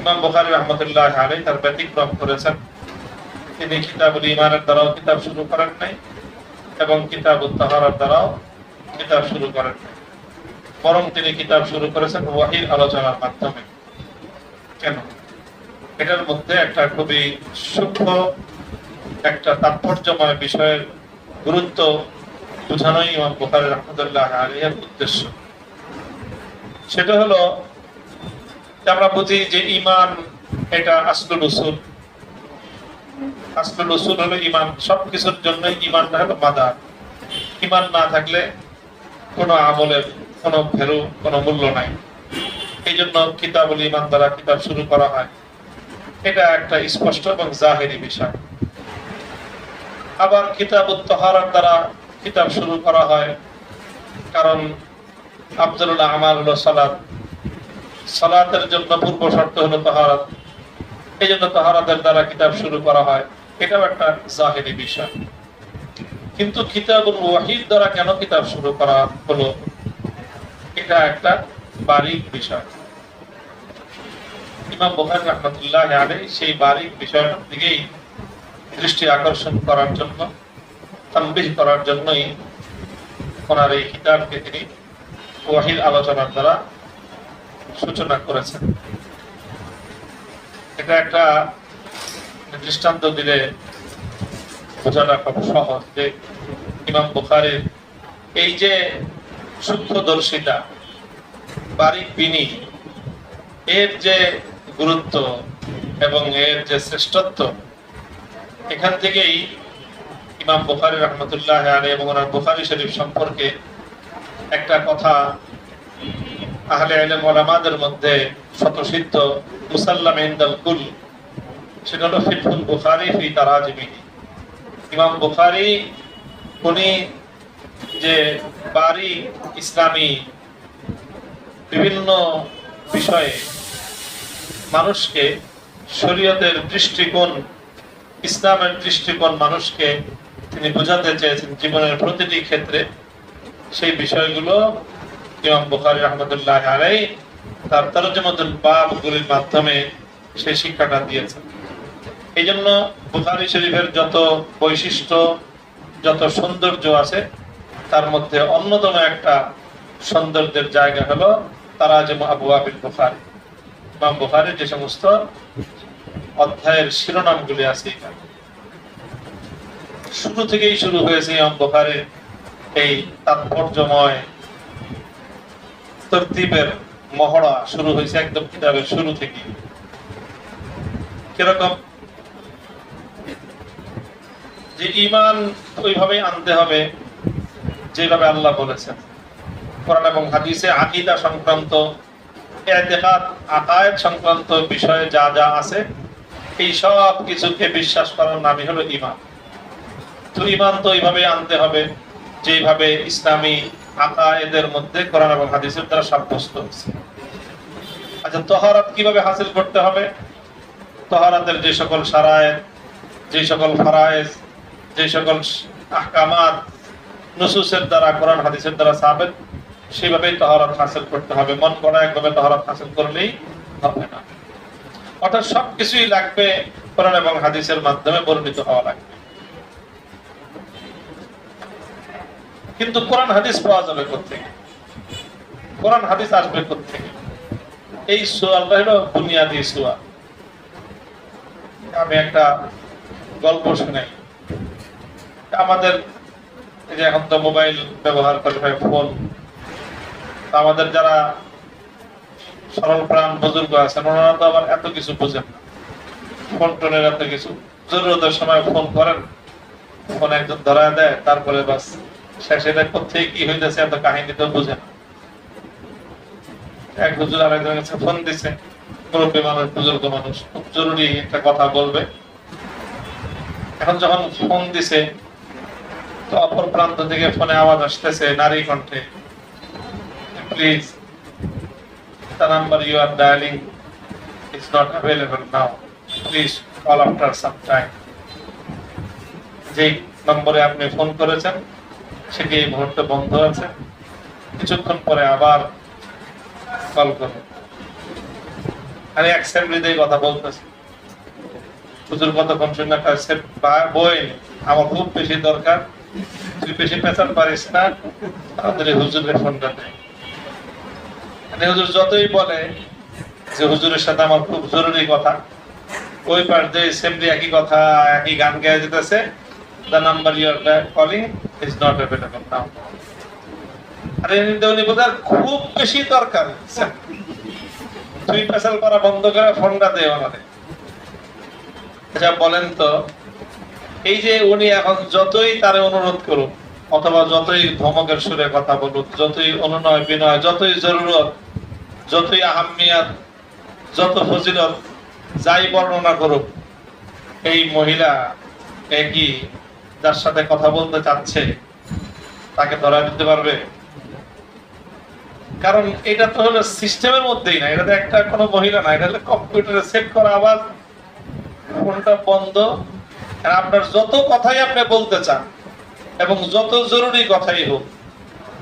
ইমাম বুখারী রহমতুল্লাহ আলাই তার ব্যতিক্রম করেছেন। তিনি কিতাবুল ইমানের দ্বারাও কিতাব শুরু করেন নাই এবং কিতাবুল তাহারার দ্বারাও কিতাব শুরু করেন নাই। বরং তিনি কিতাব শুরু করেছেন ওয়াহির আলোচনার মাধ্যমে। কেন? এটার মধ্যে একটা খুবই সূক্ষ্ম, একটা তাৎপর্যময় বিষয়ের গুরুত্ব বোঝানোই ইমাম বুখারী রহমতুল্লাহ আলাইহির উদ্দেশ্য। সেটা হলো আমরা বুঝি যে ইমান এটা আসলুল উসুল। আসলুল উসুল হলো ইমান সবকিছুর জন্য ইমানটা হলো মাদার ইমান না থাকলে কোনো আমলের কোনো ভ্যালু, কোনো মূল্য নাই। এই জন্য কিতাবুল ইমান দ্বারা কিতাব শুরু করা হয়। এটা একটা স্পষ্ট এবং জাহেরি বিষয়। আবার কিতাব তহারার দ্বারা কিতাব শুরু করা হয়। কারণ আব্দুল্লাহ আমার সালাদ সালাতের জন্য পূর্ব শর্ত হলো তহারাত। এই জন্য তহারাতের দ্বারা কিতাব শুরু করা হয়। এটাও একটা জাহেরি বিষয়। কিন্তু কিতাবুল ওয়াহিদ দ্বারা কেন কিতাব শুরু করা হলো? এটা একটা বারিক বিষয়। ইমাম বুখারী রহমতুল্লাহ আলাইহি সেই বারিক বিষয়টার দিকেই দৃষ্টি আকর্ষণ করার জন্য, তানবিহ করার জন্যই ওনার এই কিতাবকে তিনি ওয়াহিদ আলোচনার দ্বারা সূচনা করেছেন। এটা একটা দৃষ্টান্ত দিলে বোঝাটা খুব সহজ যে ইমাম বুখারীর এই যে সূক্ষ্মদর্শিতা বারিক বিনি এর যে গুরুত্ব এবং এর যে শ্রেষ্ঠত্ব, এখান থেকেই ইমাম বুখারি রহমতুল্লাহ আলী এবং ওনার বুখারি শরীফ সম্পর্কে একটা কথা আহলে মধ্যে মুসাল্লাম কুল। সেটা বুখারি ফি ইমাম বুখারি, উনি যে বাড়ি ইসলামী বিভিন্ন বিষয়ে মানুষকে, শরীয়তের দৃষ্টিকোণ, ইসলামের দৃষ্টিকোণ মানুষকে তিনি বোঝাতে চেয়েছেন জীবনের প্রতিটি ক্ষেত্রে, সেই বিষয়গুলো ইমাম বুখারী রহমতুল্লাহ আলাই তার তরজমাতুল মাধ্যমে শিক্ষাটা দিয়েছেন। এই জন্য বুখারী শরীফের যত বৈশিষ্ট্য, যত সৌন্দর্য আছে, তার মধ্যে অন্যতম একটা সৌন্দর্যের জায়গা হলো তারা আবু আবিল বুখারী। ইমাম যে সমস্ত অধ্যায়ের শিরোনামগুলি আছে এখানে। শুরু থেকেই শুরু হয়েছে ইমাম এই তাৎপর্যময় তরতিবের মহড়া শুরু হয়েছে একদম কিতাবের শুরু থেকে কীরকম? যে ইমান ওইভাবে আনতে হবে যেভাবে আল্লাহ বলেছেন। কোরআন এবং হাদিসে আকিদা সংক্রান্ত এতেকাদ আকায়েদ সংক্রান্ত বিষয়ে যা যা আছে, এই সব কিছুকে বিশ্বাস করার নামই হলো ইমান তো ইমান তো এইভাবে আনতে হবে যেভাবে ইসলামী আকায়েদের মধ্যে কোরআন এবং হাদিসের দ্বারা সাব্যস্ত হয়েছে। আচ্ছা তহারাত কীভাবে হাসিল করতে হবে? তহারাতের যে সকল সারায়েত যে সকল ফারায়েজ, যে সকল আহকামাত নুসুসের দ্বারা, কোরআন, হাদিসের দ্বারা সাবেত সেইভাবেই তহরাত হাসিল করতে হবে। মন করা একভাবে তহরাত হাসিল করলেই হবে না। অর্থাৎ সবকিছুই লাগবে কোরআন এবং হাদিসের মাধ্যমে বর্ণিত হওয়া লাগবে। কিন্তু কোরআন হাদিস পাওয়া যাবে কোথেকে কোরআন হাদিস আসবে কোথেকে এই সোয়ালটা হলো বুনিয়াদি সোয়াল। আমি একটা গল্প শুনাই। আমাদের যে এখন তো মোবাইল ব্যবহার করে ভাই ফোন। আমাদের যারা সরল প্রাণ বুজুর্গ আছেন, ওনারা তো আবার এত কিছু বোঝেন ফোন টোনের এত কিছু। জরুরতের সময় ফোন করেন, ফোন একজন ধরা দেয়, তারপরে বাস এটা কোথেকে কি হইতেছে, এত কাহিনী তো বুঝে এক হুজুর আরেকজনের কাছে ফোন দিছে, মুরব্বী মানুষ, বুজুর্গ মানুষ, খুব জরুরি একটা কথা বলবে এখন যখন ফোন দিছে, তো অপর প্রান্ত থেকে ফোনে আওয়াজ আসতেছে নারী কণ্ঠে please the number you are dialing is not available now. Please call after some time. যে নম্বরে আপনি ফোন করেছেন সেটি এই মুহূর্তে বন্ধ আছে। কিছুক্ষণ পরে আবার কল করুন আরে অ্যাসেম্বলিতে কথা বলতেছে। হুজুর কতক্ষণ শুনে কাছে বই আমার খুব বেশি দরকার। তুই বেশি পেছান পারিস না। আমাদের হুজুরের ফোনটা নেই হুজুর যতই বলে যে হুজুরের সাথে আমার খুব জরুরি কথা, ওই পাশ দিয়ে সেমনি একই কথা, একই গান গেয়ে যেতেছে the number you are calling is not available now আরে উনি বোধহয় খুব বেশি দরকার। তুই পেশাল করা বন্ধ করে ফোনটা দে ওনারে আচ্ছা বলেন তো, এই যে উনি এখন যতই তারে অনুরোধ করুক, অথবা যতই ধমকের সুরে কথা বলুক, যতই অনুনয়, বিনয়, যতই জরুরত, যতই আহমিয়াত, যত ফজিলত, যাই বর্ণনা করুক, এই মহিলা একই যার সাথে কথা বলতে চাচ্ছে, তাকে ধরা দিতে পারবে? কারণ এটা তো হলো সিস্টেমের মধ্যেই না, এটা তো একটা কোনো মহিলা না, এটা হলো কম্পিউটারে সেট করা আওয়াজ, ফোনটা বন্ধ, আর আপনার যত কথাই আপনি বলতে চান, এবং যত জরুরি কথাই হোক,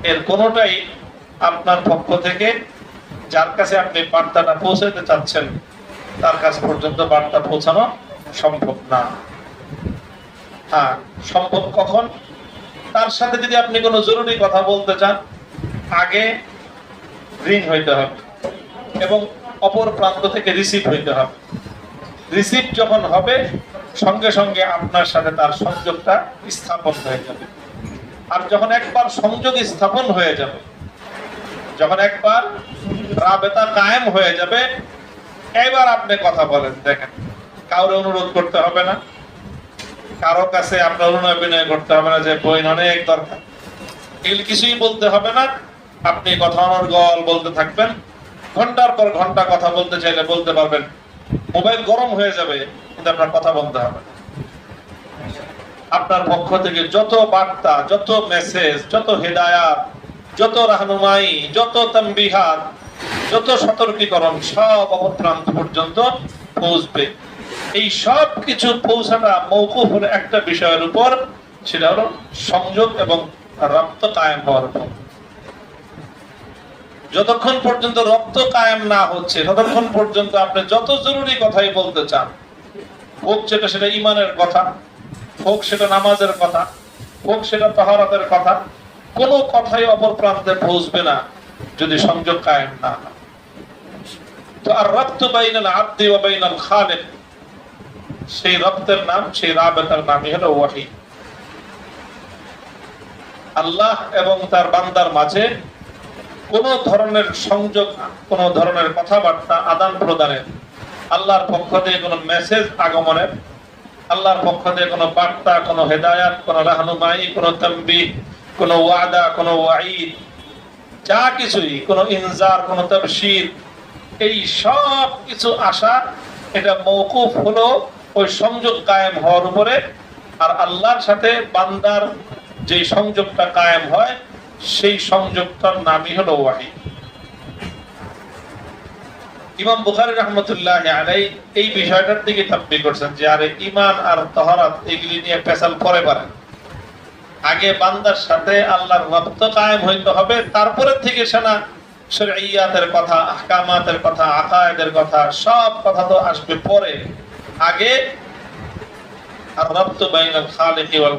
এর কোনোটাই আপনার পক্ষ থেকে যার কাছে আপনি বার্তাটা পৌঁছাতে চাচ্ছেন, তার কাছে পর্যন্ত বার্তা পৌঁছানো সম্ভব না। হ্যাঁ সম্ভব কখন? তার সাথে যদি আপনি কোনো জরুরি কথা বলতে চান, আগে রিং হইতে হবে এবং অপর প্রান্ত থেকে রিসিভ হইতে হবে। রিসিভ যখন হবে, সঙ্গে সঙ্গে আপনার সাথে তার সংযোগটা স্থাপন হয়ে যাবে। আর যখন একবার সংযোগ স্থাপন হয়ে যাবে, যখন একবার রাবেতা কায়েম হয়ে যাবে, এবার আপনি কথা বলেন, দেখেন, কাউরে অনুরোধ করতে হবে না। কারও কাছে আপনার অনুনয় করতে হবে না, যে বই অনেক দরকার। এগুলি কিছুই বলতে হবে না। আপনি কথা অনর্গল বলতে থাকবেন। ঘণ্টার পর ঘণ্টা কথা বলতে চাইলে বলতে পারবেন। মোবাইল গরম হয়ে যাবে, কিন্তু আপনার কথা বলতে হবে আপনার পক্ষ থেকে যত বার্তা, যত মেসেজ, যত হেদায়াত, যত রাহনুমাই, যত তাম্বিহাত যত সতর্কীকরণ, সব অবপ্রান্ত পর্যন্ত পৌঁছবে। এই সব কিছু পৌঁছাটা মৌকুফ হলো একটা বিষয়ের উপর, সেটা হলো সংযোগ এবং রক্ত কায়েম হওয়ার উপর। যতক্ষণ পর্যন্ত রক্ত কায়েম না হচ্ছে, ততক্ষণ পর্যন্ত আপনি যত জরুরি কথাই বলতে চান, হোক সেটা সেটা ইমানের কথা, হোক সেটা নামাজের কথা, হোক সেটা তাহারাতের কথা, কোনো কথাই অপর প্রান্তে পৌঁছবে না যদি সংযোগ কায়েম না হয়। তো আর রক্ত বাইনাল আব্দি ওয়া বাইনাল খালিক সেই রক্তের নাম, সেই রাবেতার নামই হলো ওয়াহি। আল্লাহ এবং তার বান্দার মাঝে কোন ধরনের সংযোগ কোন ধরনের কথাবার্তা আদান প্রদানের, আল্লাহর পক্ষ থেকে কোনো মেসেজ আগমনের, আল্লাহর পক্ষ থেকে কোনো বার্তা, কোনো হেদায়াত, কোনো রাহনুমাই, কোনো তম্বি কোনো ওয়াদা, কোনো ওয়াইদ যা কিছুই, কোনো ইনজার, কোনো তবশির, এই সব কিছু আশা এটা মৌকুফ হলো ওই সংযোগ কায়েম হওয়ার উপরে আর আল্লাহর সাথে বান্দার যে সংযোগটা কায়েম হয়, সেই সংযোগটার নামই হলো ওয়াহি। ইমাম বুখারী রহমতুল্লাহ আলাই এই বিষয়টার দিকে তাব্বি করছেন যে, আরে ইমান আর তহরাত এগুলি নিয়ে পেশাল পরে পারে আগে বান্দার সাথে আল্লাহর রক্ত কায়েম হইতে হবে, তারপরে থেকে সেনা শরঈয়াতের কথা, আহকামাতের কথা, আকায়েদের কথা, সব কথা তো আসবে পরে। আগে খালিকি ওয়াল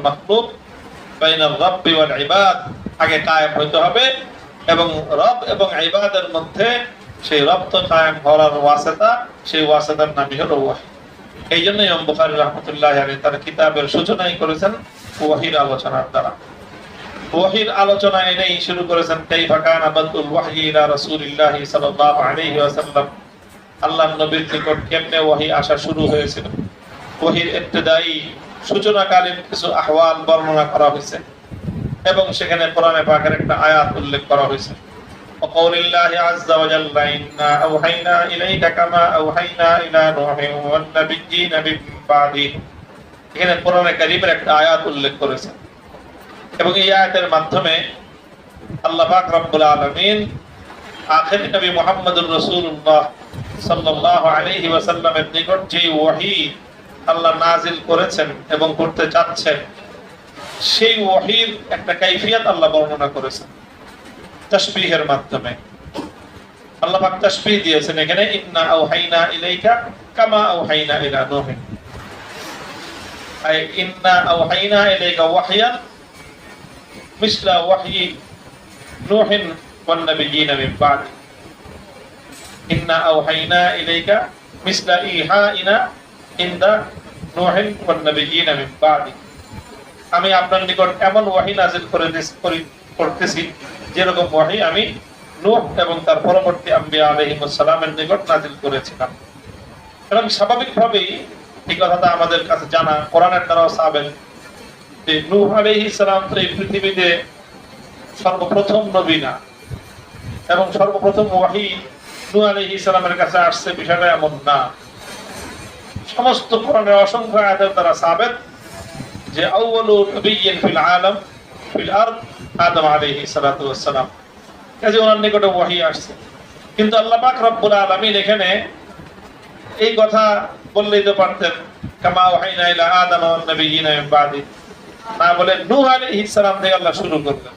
রব্বি ওয়াল ইবাদ, আগে কায়েম হইতে হবে এবং রব এবং ইবাদের মধ্যে সেই কায়েম হওয়ার ওয়াসিতা, সেই ওয়াসিতার নামই হলো ওয়াহি। এই জন্য ইমাম বুখারী রাহমাতুল্লাহ আলাইহি তার কিতাবের সূচনাই করেছেন ওয়াহির আলোচনার দ্বারা। ওয়াহির আলোচনা এনেই শুরু করেছেন, কাইফা কানা বাদুল ওয়াহয়ি ইলা রাসূলিল্লাহি সাল্লাল্লাহু আলাইহি ওয়াসাল্লাম। আল্লাহর নবীর নিকট কেমনে ওয়াহি আসা শুরু হয়েছিল ওয়াহির ইবতিদাই সূচনাকালীন কিছু আহওয়াল বর্ণনা করা হয়েছে এবং সেখানে কোরআনে পাকের একটা আয়াত উল্লেখ করা হয়েছে وقول الله عز وجل إنا أوحينا إليك كما أوحينا إلى نوح والنبيين من بعده এখানে কোরআনে কারীমের একটা আয়াত উল্লেখ করেছে এবং এই আয়াতের মাধ্যমে আল্লাহ পাক রব্বুল আলামিন আখির নবী মুহাম্মদুর রাসূলুল্লাহ ওয়াসাল্লামের নিকট যে ওহী আল্লাহ নাজিল করেছেন এবং করতে চাচ্ছেন। সেই ওহীর একটা কাইফিয়াত আল্লাহ বর্ণনা করেছেন তাসবিহের মাধ্যমে। আল্লাহ দিয়েছেন কামা আওহাইনা ইলা নূহিন। আই ইন্না আওহাইনা ইলাইকা ওয়াহয়ান মিসলা ওয়াহয়ি নূহিন ওয়ান ইন্না আওহাইনা ইলাইকা মিসলা ইহাইনা ইনদা নূহিন ওয়ান নাবিয়িনা মিন বাদি আমি আপনার নিকট এমন ওয়াহি নাজিল করে, করতেছি, যেরকম ওয়াহি আমি নূহ এবং তার পরবর্তী আম্বিয়া আলাইহিস সালামের নিকট নাজিল করেছিলাম। এবং স্বাভাবিকভাবেই এই কথাটা আমাদের কাছে জানা, কোরআনের দ্বারাও সাবেন যে নূহ আলাইহিস সালাম তো এই পৃথিবীতে সর্বপ্রথম নবী না। এবং সর্বপ্রথম ওয়াহি নূহ আলাইহিস সালামের কাছে আসছে, বিষয়টা এমন না। সমস্ত কোরআনের অসংখ্য আয়াতের দ্বারা সাবেত যে, আউয়ালু নবিয়্যিন ফিল আলাম, ফিল আদম আলাইহিস সালাতু ওয়াস সালাম কাজে ওনার নিকটে ওয়াহি আসছে। কিন্তু আল্লাহ পাক রব্বুল আলামিন এখানে এই কথা বললেই তো পারতেন, কামা ওয়াহিনা ইলা আদম ওয়ান নাবিয়্যিনা মিন বাদি। না বলে নূহ আলাইহিস সালাম থেকে আল্লাহ শুরু করলেন।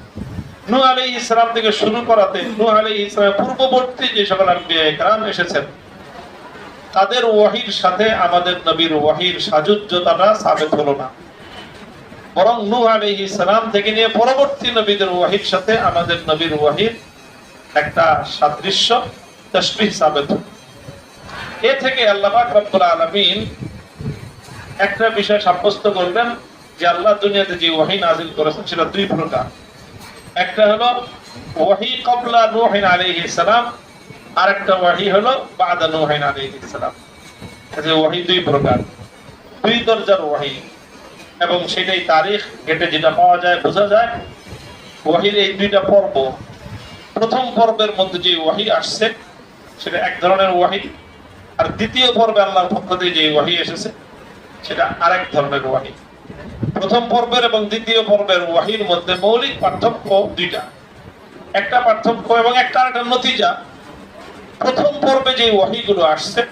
নূহ আলাইহিস সালাম থেকে শুরু করাতে, নূহ আলাইহিস সালামের পূর্ববর্তী যে সকল এসেছেন, তাদের ওয়াহির সাথে আমাদের নবীর ওয়াহির সাজুজ্যতাটা সাবেত হলো না। বরং নূহ আলাইহিস সালাম থেকে নিয়ে পরবর্তী নবীদের ওয়াহির সাথে আমাদের নবীর ওয়াহির একটা সাদৃশ্য, তসবিহ সাবেত এ থেকে আল্লাহ পাক রব্বুল আলামিন একটা বিষয় সাব্যস্ত করলেন যে আল্লাহ দুনিয়াতে যে ওয়াহি নাজিল করেছেন সেটা দুই প্রকার। একটা হলো ওয়াহি কবলা নূহিন আলাইহিস সালাম আর একটা ওয়াহি হলো বাদা নূহিন আলাইহিস সালাম। যে ওয়াহি দুই প্রকার, দুই দরজার ওয়াহি, এবং সেটাই তারিখ ঘেটে যেটা পাওয়া যায়, বোঝা যায়। ওয়াহির এই দুইটা পর্ব, প্রথম পর্বের মধ্যে যে ওয়াহি আসছে, সেটা এক ধরনের ওয়াহি, আর দ্বিতীয় পর্বে আল্লাহর পক্ষ থেকে যে ওয়াহি এসেছে, সেটা আরেক ধরনের ওয়াহি। প্রথম পর্বের এবং দ্বিতীয় পর্বের ওয়াহির মধ্যে মৌলিক পার্থক্য দুইটা। একটা পার্থক্য এবং একটা আরেকটা নতিজা। প্রথম পর্বে যে ওয়াহিগুলো আসছে,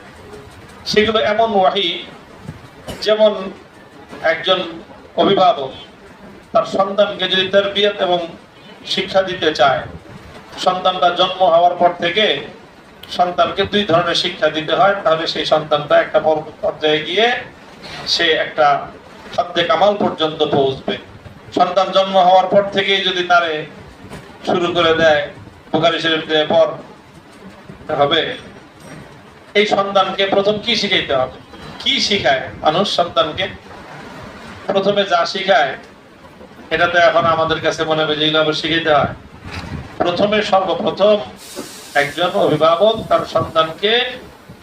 সেগুলো এমন ওয়াহি, যেমন একজন অভিভাবক তার সন্তানকে যদি তরবিয়ত এবং শিক্ষা দিতে চায়, সন্তানটা জন্ম হওয়ার পর থেকে সন্তানকে দুই ধরনের শিক্ষা দিতে হয়। তাহলে সেই সন্তানটা একটা পর- পর্যায়ে গিয়ে সে একটা খাদ্যে কামাল পর্যন্ত পৌঁছবে। সন্তান জন্ম হওয়ার পর থেকেই যদি তারে শুরু করে দেয়, বুখারি শরীফ দিয়ে পর হবে। এই সন্তানকে প্রথম কি শিখাইতে হবে? কি শিখায়? মানুষ সন্তানকে প্রথমে যা শিখায়, এটা তো এখন আমাদের কাছে মনে হবে যে এগুলো শিখাইতে হয়। প্রথমে সর্বপ্রথম একজন অভিভাবক তার সন্তানকে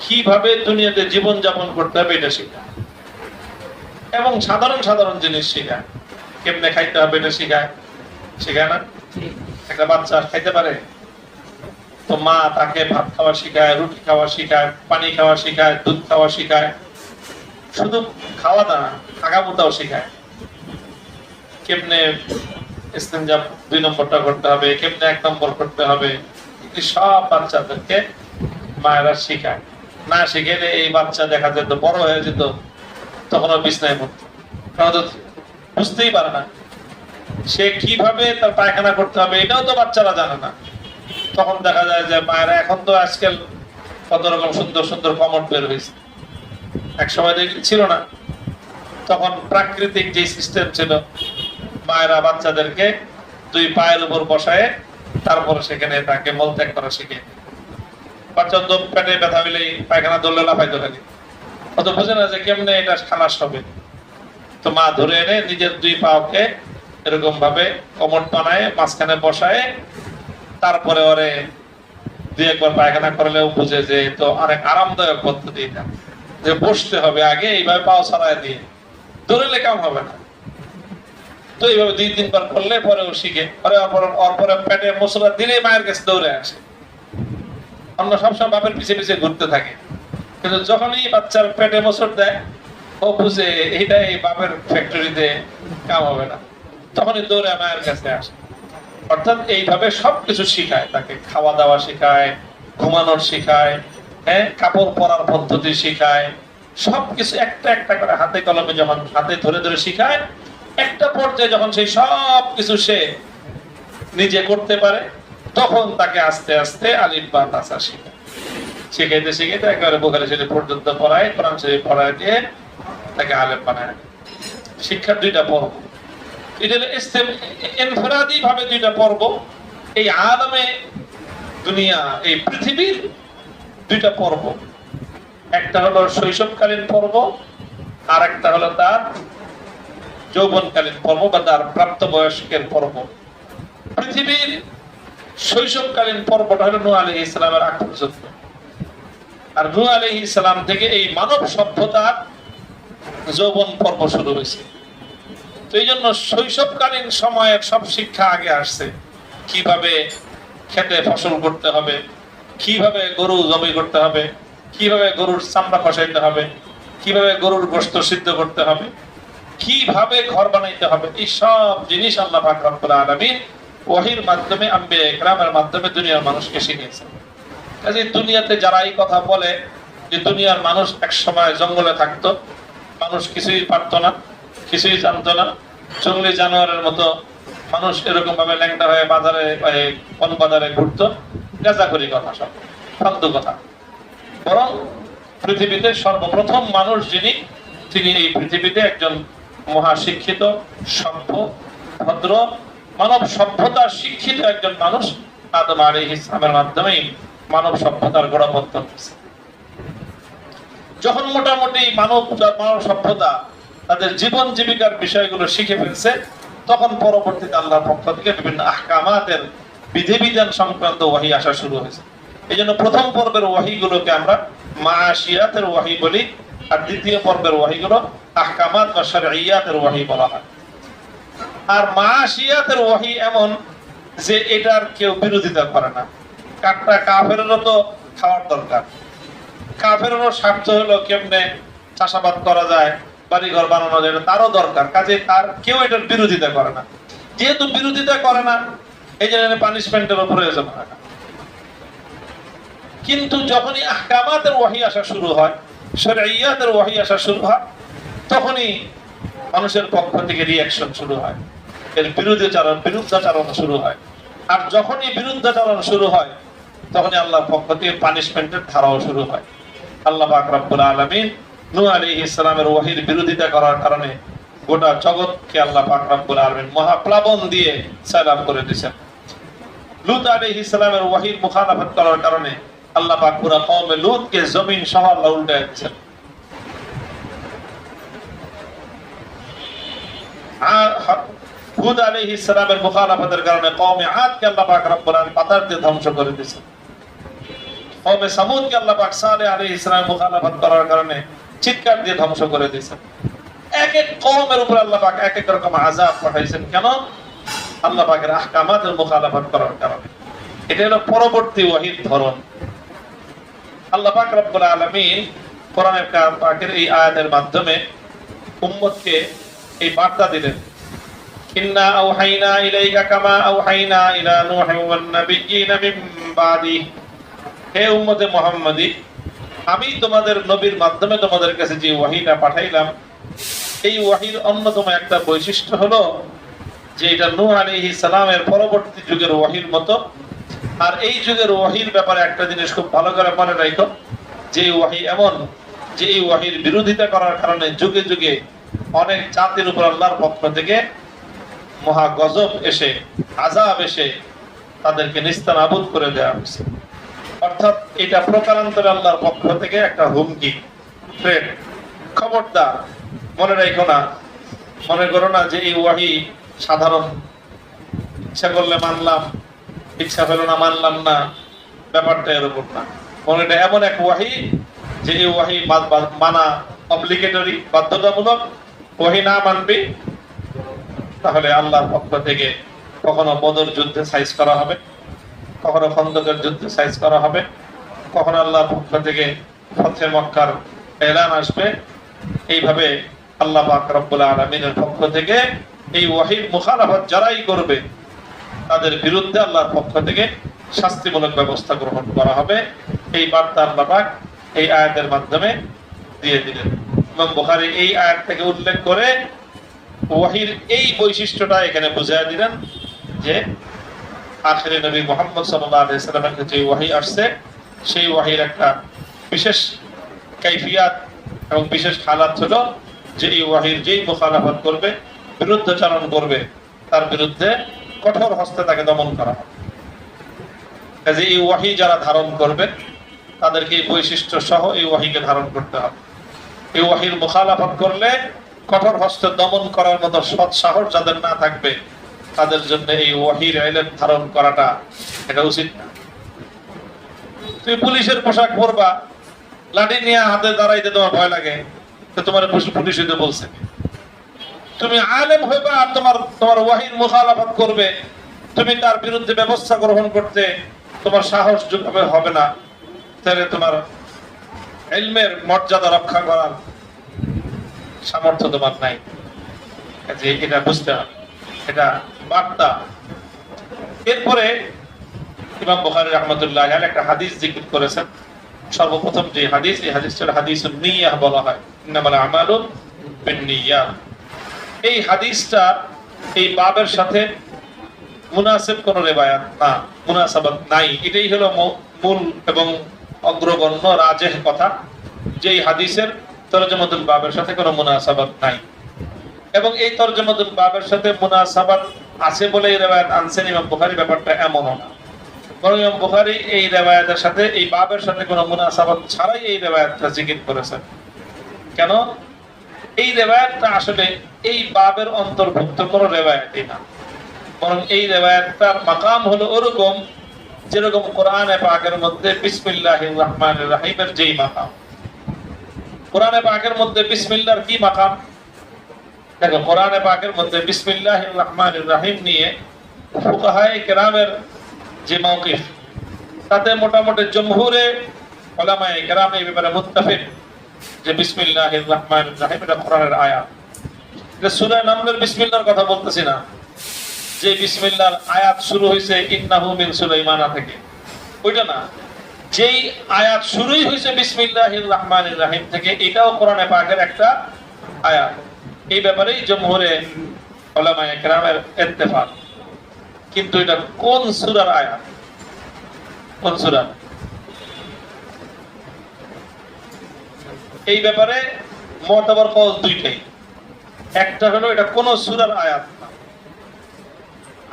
কীভাবে দুনিয়াতে জীবন যাপন করতে হবে এটা শেখায়। এবং সাধারণ সাধারণ জিনিস শেখায়। কেমনে খাইতে হবে এটা শেখায়। শেখায় না? একটা বাচ্চা খাইতে পারে? তো মা তাকে ভাত খাওয়া শেখায়, রুটি খাওয়া শেখায়, পানি খাওয়া শেখায়, দুধ খাওয়া শেখায়। শুধু খাওয়া দাওয়া থাকা আগামুতাও শেখায়। কেমনে দুই নম্বরটা করতে হবে, কেমনে এক নম্বর করতে হবে সব বাচ্চাদেরকে মায়েরা শেখায়। না শিখেলে এই বাচ্চা দেখা যেত, বড় হয়ে যেত। তখন বিছনায় পড়তো বুঝতেই পারে না। সে কীভাবে তার পায়খানা করতে হবে, এটাও তো বাচ্চারা জানে না। তখন দেখা যায় যে, মায়েরা, এখন তো আজকাল কত রকম সুন্দর সুন্দর কমট বের হয়েছে। এক সময় দেখি ছিল না। তখন প্রাকৃতিক যে সিস্টেম ছিল, মায়েরা বাচ্চাদেরকে দুই পায়ের উপর বসায় তারপরে সেখানে তাকে মলত্যাগ করা শিখে। বাচ্চা পেটে ব্যথা হইলেই পায়খানা দৌড়লে লাফাইতে থাকে অত বোঝে না যে কেমনে এটা খালাস হবে। তো মা ধরে এনে নিজের দুই পাওকে এরকম ভাবে বানায় মাঝখানে বসায়, তারপরে ওরে দুই একবার পায়খানা করলেও বুঝে যে তো অনেক আরামদায়ক পদ্ধতি এটা। যে বসতে হবে আগে, এইভাবে পাও ছড়ায় দিয়ে। দৌড়লে কাম হবে না। তো এইভাবে দুই তিনবার করলে পরে ও শিখে। পরে ওর পরে পেটে মশলা দিলে মায়ের কাছে দৌড়ে আসে। আমরা সবসময় বাপের পিছে পিছে ঘুরতে থাকে। কিন্তু যখনই বাচ্চার পেটে মোসর দেয়, ও বুঝে এইটা এই বাপের ফ্যাক্টরিতে কাম হবে না। তখনই দৌড়ে মায়ের কাছে আসে। অর্থাৎ এইভাবে সবকিছু শিখায়, তাকে খাওয়া দাওয়া শেখায়, ঘুমানোর শেখায় হ্যাঁ কাপড় পরার পদ্ধতি শেখায়, সবকিছু একটা একটা করে হাতে কলমে যখন হাতে ধরে ধরে শিখায়, একটা পর্যায়ে যখন সেই সব কিছু সে নিজে করতে পারে, তখন তাকে আস্তে আস্তে আলিফ বা তাসা শিখায়। শিখাইতে শিখাইতে একেবারে বোখারি শরীফ পর্যন্ত পড়ায়, কোরআন শরীফ পড়ায় দিয়ে তাকে আলেম বানায়। শিক্ষার দুইটা পর্ব। এটা হলো ইনফরাদি ভাবে দুইটা পর্ব। এই আলমে দুনিয়া, এই পৃথিবীর দুইটা পর্ব। একটা হলো শৈশবকালীন পর্ব আর একটা হলো তার যৌবনকালীন পর্ব বা তার প্রাপ্তবয়স্কের পর্ব। পৃথিবীর শৈশবকালীন পর্বটা হলো নূহ আলী ইসলামের আগ পর্যন্ত। আর নূহ আলী ইসলাম থেকে এই মানব সভ্যতার যৌবন পর্ব শুরু হয়েছে। তো এই জন্য শৈশবকালীন সময়ের সব শিক্ষা আগে আসছে। কীভাবে খেতে ফসল করতে হবে, কীভাবে গরু জমি করতে হবে, কীভাবে গরুর চামড়া খসাইতে হবে, কীভাবে গরুর গোস্ত সিদ্ধ করতে হবে, কীভাবে ঘর বানাইতে হবে, এই সব জিনিস আল্লাহ পাক রব্বুল আলামিন ওহির মাধ্যমে আম্বে একরামের মাধ্যমে দুনিয়ার মানুষকে শিখিয়েছেন। কাজে দুনিয়াতে যারা এই কথা বলে যে দুনিয়ার মানুষ এক সময় জঙ্গলে থাকতো, মানুষ কিছুই পারতো না, কিছুই জানতো না। জঙ্গলি জানোয়ারের মতো মানুষ এরকম ভাবে ল্যাংটা হয়ে বাজারে কোন বাজারে ঘুরতো। গাঁজাখড়ি কথা সব, ফালতু কথা। বরং পৃথিবীতে সর্বপ্রথম মানুষ যিনি, তিনি এই পৃথিবীতে একজন মহাশিক্ষিত, সভ্য, ভদ্র, মানব সভ্যতার শিক্ষিত একজন মানুষ আদম আলী ইসলামের মাধ্যমেই মানব সভ্যতার গোড়াপত্তন যখন মোটামুটি মানব মানব সভ্যতা তাদের জীবন জীবিকার বিষয়গুলো শিখে ফেলছে, তখন পরবর্তীতে আল্লাহর পক্ষ থেকে বিভিন্ন আহকামাতের বিধিবিধান সংক্রান্ত ওয়াহি আসা শুরু হয়েছে। এই জন্য প্রথম পর্বের ওয়াহিগুলোকে আমরা মাশিয়াতের ওয়াহি বলি, আর দ্বিতীয় পর্বের ওয়াহিগুলো আহকামাত বা শরঈয়াতের ওয়াহি বলা হয়। আর মাশিয়াতের ওয়াহি এমন যে এটার কেউ বিরোধিতা করে না। কাঠটা কাফেরও তো খাওয়ার দরকার। কাফেরও স্বার্থ হলো কেমনে চাষাবাদ করা যায়, বাড়িঘর বানানো যায় তারও দরকার। কাজে তার কেউ এটার বিরোধিতা করে না। যেহেতু বিরোধিতা করে না, এই জন্য পানিশমেন্টেরও প্রয়োজন হয় না। কিন্তু যখনই আহকামাতের ওয়াহি আসা শুরু হয় শরঈয়াতের ওয়াহি আসা শুরু হয়, তখনই মানুষের পক্ষ থেকে রিয়াকশন শুরু হয়। এর বিরোধীচারণ বিরুদ্ধাচারণ শুরু হয়। আর যখনই বিরুদ্ধাচারণ শুরু হয় তখনই আল্লাহর পক্ষ থেকে পানিশমেন্টের ধারাও শুরু হয়। আল্লাহ পাক রব্বুল আলামিন নূহ আলাইহিস ইসলামের ওয়াহির বিরোধিতা করার কারণে গোটা জগৎকে আল্লাহ পাক রব্বুল আলামিন মহাপ্লাবন দিয়ে সালাম করে দিয়েছেন। লুত আলাইহিস ইসলামের ওয়াহির মুখালাফত করার কারণে আল্লাহ কওমে লুতকে জমিন সহ আল্লাহ দিয়েছেন। হুদ আলাইহিস সালামের মুখালাফতের কারণে আদকে আল্লাহ পাক রব্বুল আলামিন পাতার দিয়ে ধ্বংস করে দিয়েছেন। কওমে সামুদকে আল্লাহ পাক সালেহ আলাইহিস সালাম মুখালাফত করার কারণে চিৎকার দিয়ে ধ্বংস করে দিয়েছেন। এক এক কওমের উপর আল্লাহ পাক এক এক রকম আযাব পাঠাইছেন। কেন? আল্লাহ পাকের আহকামাতের মুখালাফত করার কারণে। এটা হলো পরবর্তী ওয়াহিদ ধরন। আল্লাহ পাক রব্বুল আলামিন কোরআনের পাকের এই আয়াতের মাধ্যমে উম্মতকে এই বার্তা দিলেন। ইন্না আওহাইনা ইলাইকা কামা আওহাইনা ইলা নূহিন ওয়ান নাবিয়্যিনা মিন বাদি হে উম্মতে মুহাম্মাদি, আমি তোমাদের নবীর মাধ্যমে তোমাদের কাছে যে ওয়াহিটা পাঠাইলাম, এই ওয়াহির অন্যতম একটা বৈশিষ্ট্য হলো যে এটা নূহ আলাইহিস সালামের পরবর্তী যুগের ওয়াহির মতো। আর এই যুগের ওয়াহির ব্যাপারে একটা জিনিস খুব ভালো করে মনে রাখো, যে ওয়াহি এমন যে এই ওয়াহির বিরোধিতা করার কারণে যুগে যুগে অনেক জাতির উপর আল্লাহর পক্ষ থেকে মহা গজব এসে আজাব এসে তাদেরকে নিস্তানাবুদ করে দেওয়া হয়েছে। অর্থাৎ এটা প্রকারান্তরে আল্লাহর পক্ষ থেকে একটা হুমকি। থ্রেট খবরদার, মনে রাখো না, মনে করো না যে এই ওয়াহি সাধারণ, ইচ্ছা করলে মানলাম, ইচ্ছা হলো না মানলাম না, ব্যাপারটা এরকম না। মনে এটা এমন এক ওয়াহি যে এই ওয়াহি মানা অব্লিগেটরি বাধ্যতামূলক। ওয়াহি না মানবি, তাহলে আল্লাহর পক্ষ থেকে কখনো বদর যুদ্ধে সাইজ করা হবে। কখনো খন্দকের যুদ্ধ সাইজ করা হবে, কখনো আল্লাহর পক্ষ থেকে ফতে মক্কার এলান আসবে। এইভাবে আল্লাহ পাক রব্বুল আলামিনের পক্ষ থেকে এই ওয়াহিদ মুখালাফত যারাই করবে, তাদের বিরুদ্ধে আল্লাহর পক্ষ থেকে শাস্তিমূলক ব্যবস্থা গ্রহণ করা হবে। এই বার্তা আল্লাহ পাক এই আয়াতের মাধ্যমে দিয়ে দিলেন। ইমাম বুখারী এই আয়াত থেকে উল্লেখ করে ওয়াহির এই বৈশিষ্ট্যটা এখানে বুঝাই দিলেন যে আখেরে নবী মোহাম্মদ সাল্লামের কাছে যে ওয়াহি আসছে, সেই ওয়াহির একটা বিশেষ কাইফিয়াত এবং বিশেষ হালাত হলো যে এই ওয়াহির যেই মুখালাফত করবে, বিরুদ্ধাচরণ করবে, তার বিরুদ্ধে কঠোর হস্তে তাকে দমন করা হবে। কাজে এই ওয়াহি যারা ধারণ করবে, তাদেরকে এই বৈশিষ্ট্য সহ এই ওয়াহিকে ধারণ করতে হবে। এই ওয়াহির মুখালাফত করলে কঠোর হস্তে দমন করার মতো সৎ সাহস যাদের না থাকবে তাদের জন্য এই ওয়াহির এলেন ধারণ করাটা এটা উচিত না। তুমি পুলিশের পোশাক পরবা, লাঠি নিয়ে হাতে দাঁড়াইতে তোমার ভয় লাগে তোমার পুলিশ- হইতে বলছে। তুমি আলেম হইবা আর তোমার তোমার ওয়াহির মুখালাফত করবে। তুমি তার বিরুদ্ধে ব্যবস্থা গ্রহণ করতে তোমার সাহস যোগ্য হবে না। তাহলে তোমার এলমের মর্যাদা রক্ষা করার সামর্থ্য তোমার নাই। যে এটা বুঝতে হবে। এটা বার্তা। এরপরে ইমাম বুখারী রহমতুল্লাহ একটা হাদিস জিকির করেছেন। সর্বপ্রথম যে হাদিস, এই হাদিসটার হাদিস নিয়াহ বলা হয়। ইন্নামাল আমালু বিন্নিয়াত। এই হাদিসটা এই বাবের সাথে মুনাসিব কোন রেবায়াত না, মুনাসাবাত নাই। এটাই হলো মূল এবং অগ্রগণ্য রাজেহ কথা। যে এই হাদিসের তরজমাতুল বাবের সাথে কোনো মুনাসাবাত নাই। এবং এই তরজমাতুল বাবের সাথে মুনাসাবাত আছে বলে এই রেবায়াত আনছেন ইমাম বুখারী, ব্যাপারটা এমনও না। বরং ইমাম বুখারী এই রেবায়াতের সাথে, এই বাবের সাথে কোনো মুনাসাবাত ছাড়াই এই রেবায়াতটা জিকির করেছেন। কেন? এই রেবায়াতটা আসলে এই বাবের অন্তর্ভুক্ত কোনো রেবায়াতই না। বরং এই রেবায়াতটার মাকাম হলো ওরকম, যেরকম কোরআনে পাকের মধ্যে বিসমিল্লাহির রহমানির রহিমের যেই মাকাম। কোরআনে পাকের মধ্যে বিসমিল্লাহর কি মাকাম? দেখো কোরআনে পাকের মধ্যে বিসমিল্লাহির রহমানির রহিম নিয়ে ফুকাহায়ে কেরামের যে মৌকিফ তাতে মোটামুটি জমহুরে ওলামায়ে কেরাম এই ব্যাপারে মুত্তাফিক যে বিসমিল্লাহির রহমানির রহিম, এটা কোরআনের আয়াত। এটা সূরা নামলের বিসমিল্লাহর কথা বলতেছি না। যে বিসমিল্লাহর আয়াত শুরু হয়েছে ইন্নাহু মিন সুলাইমানা থেকে। ওইটা না, যেই আয়াত শুরুই হয়েছে বিসমিল্লাহির রহমানির রহিম থেকে, এটাও কোরআনে পাকের একটা আয়াত। এই ব্যাপারেই জমহুরে ওলামায়ে কেরামের ইত্তেফাক। কিন্তু এটা কোন সূরার আয়াত কোন সূরা? এই ব্যাপারে মতবর কল দুইটাই। একটা হলো এটা কোন সূরার আয়াত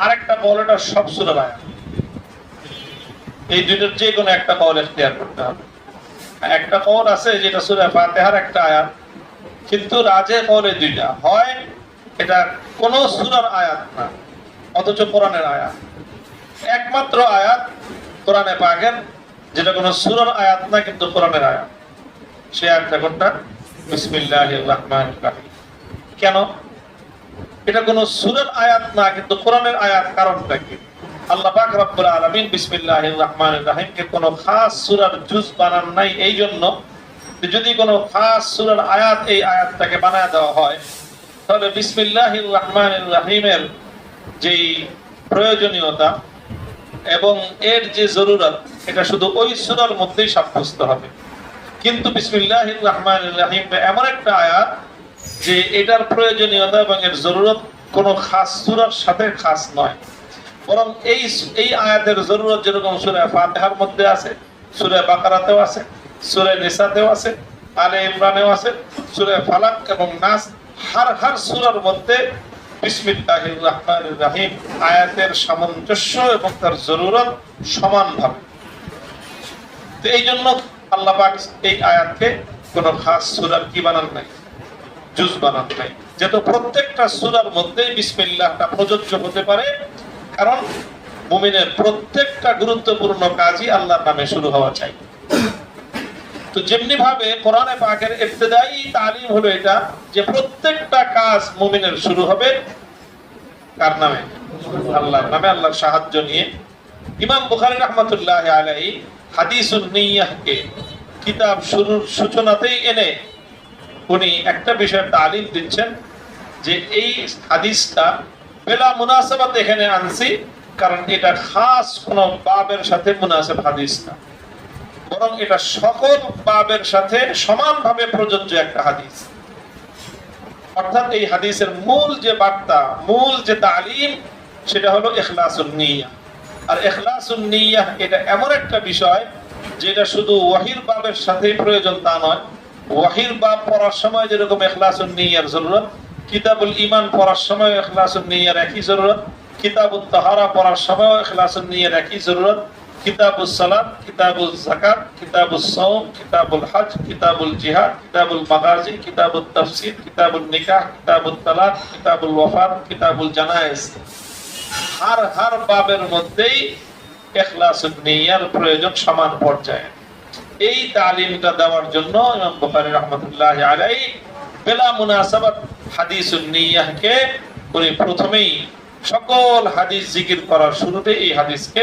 আরেকটা কল এটা সব সূরার আয়াত এই দুইটার যে কোনো একটা কল এখতিয়ার করতে হবে। একটা কল আছে যেটা সূরা ফাতিহার একটা আয়াত কিন্তু রাজে কলে দুইটা। হয় এটা কোন সূরার আয়াত না, অথচ কোরআনের আয়াত। একমাত্র আয়াত কোরআনে পাকের যেটা কোনো সূরার আয়াত না, কিন্তু কোরআনের আয়াত। সে আয়াতটা কোনটা? বিসমিল্লাহির রহমানির রহিম। কেন? এটা কোনো সুরের আয়াত না, কিন্তু কোরআনের আয়াত কারণটা কি? আল্লাহ পাক রব্বুল আলামিন বিসমিল্লাহির রহমানির রহিমকে কোনো খাস সূরার জুজ বানান নাই এই জন্য যদি কোনো খাস সূরার আয়াত, এই আয়াতটাকে বানায় দেওয়া হয়, তাহলে বিসমিল্লাহির রহমানির রহিমের যেই প্রয়োজনীয়তা এবং এর যে জরুরত, এটা শুধু ওই সূরার মধ্যেই সাব্যস্ত হবে। কিন্তু বিসমিল্লাহির রহমানির রহিম এমন একটা আয়াত যে এটার প্রয়োজনীয়তা এবং এর জরুরত কোনো খাস সূরার সাথে খাস নয়। বরং এই এই আয়াতের জরুরত যেরকম সূরা ফাতিহার মধ্যে আছে, সূরা বাকারাতেও আছে সূরা আছে, আলে ইমরানেও আছে, সূরা ফালাক এবং নাস, হার হার সূরার মধ্যে বিসমিল্লাহির রহমানির রহিম, আয়াতের সামঞ্জস্য এবং তার জরুরত সমানভাবে। তো এই জন্য আল্লাহ পাক এই আয়াতকে কোনো খাস সূরার কি বানান নাই, জুজ বানান নাই। যেহেতু প্রত্যেকটা সূরার মধ্যেই বিসমিল্লাহটা প্রযোজ্য হতে পারে, কারণ মুমিনের প্রত্যেকটা গুরুত্বপূর্ণ কাজই আল্লাহর নামে শুরু হওয়া চাই। তো যেমনি ভাবে কোরআনে পাকের তালিম হলো এটা যে প্রত্যেকটা কাজ মুমিনের শুরু হবে কার নামে? আল্লাহর নামে, আল্লাহর সাহায্য নিয়ে। ইমাম বুখারী হাদিসুন নিয়াহকে কিতাব শুরুর সূচনাতেই এনে উনি একটা বিষয়ের তালিম দিচ্ছেন যে এই হাদিসটা বেলা মুনাসাবাত এখানে আনছি, কারণ এটা খাস কোন বাবের সাথে মুনাসাব হাদিস না। বরং এটা সকল বাবের সাথে সমানভাবে প্রযোজ্য একটা হাদিস। অর্থাৎ এই হাদিসের মূল যে বার্তা, মূল যে তালিম, সেটা হলো ইখলাসুন নিয়া। আর এখলাসুন নিয়াহ এটা এমন একটা বিষয় যেটা শুধু ওয়াহির বাবের সাথেই প্রয়োজন তা নয়। ওয়াহির বাব পড়ার সময় যেরকম এখলাসুন নিয়ার জরুরত, কিতাবুল ইমান পড়ার সময় এখলাসুন নিয়ার একই জরুরত কিতাবুল তাহারা পড়ার সময় এখলাসুন নিয়ার একই জরুরত কিতাবুল সালাত কিতাবুল জাকাত কিতাবুল সওম, কিতাবুল হজ কিতাবুল জিহাদ, কিতাবুল মাগাজি কিতাবুল তাফসির কিতাবুল নিকাহ কিতাবুল তালাক, কিতাবুল ওয়াফাত, কিতাবুল জানায়েজ। হার হার বাবের মধ্যেই এখলাসুন নিয়ার প্রয়োজন সমান পর্যায়ে। এই তালিমটা দেওয়ার জন্য ইমাম বুখারী রহমাতুল্লাহ আলাই বেলা মুনাসাবাত হাদিসুন নিয়াহকে উনি প্রথমেই সকল হাদিস জিকির করার শুরুতে এই হাদিসকে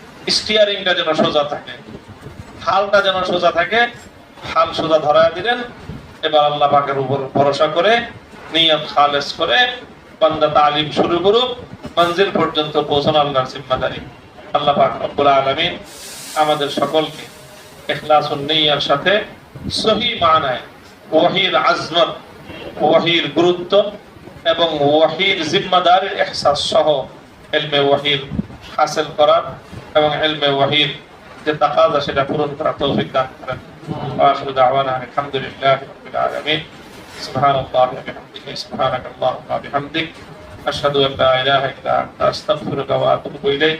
স্টিয়ারিংটা যেন সোজা থাকে, হালটা যেন সোজা থাকে, হাল সোজা ধরা দিলেন, এবার আল্লাহ পাকের উপর ভরসা করে, নিয়ত খালেস করে, বান্দা তালিম শুরু করুক, মঞ্জিল পর্যন্ত পৌঁছানো আল্লাহর জিম্মাদারি। আল্লাহ পাক রব্বুল আলামিন আমাদের সকলকে ইখলাস ও নিয়ার সাথে সহি মানায় ওয়াহির আজমত, ওয়াহির গুরুত্ব এবং ওয়াহির জিম্মাদারির এহসাস সহ এলমে ওয়াহির হাসিল করার এবং এলমে ওয়াহির যে তাকাজা সেটা পূরণ করার তৌফিক দান করেন وآخر دعوانا أن الحمد لله رب العالمين سبحان الله وبحمده سبحانك اللهم وبحمدك أشهد أن لا إله إلا أنت أستغفرك وأتوب إليك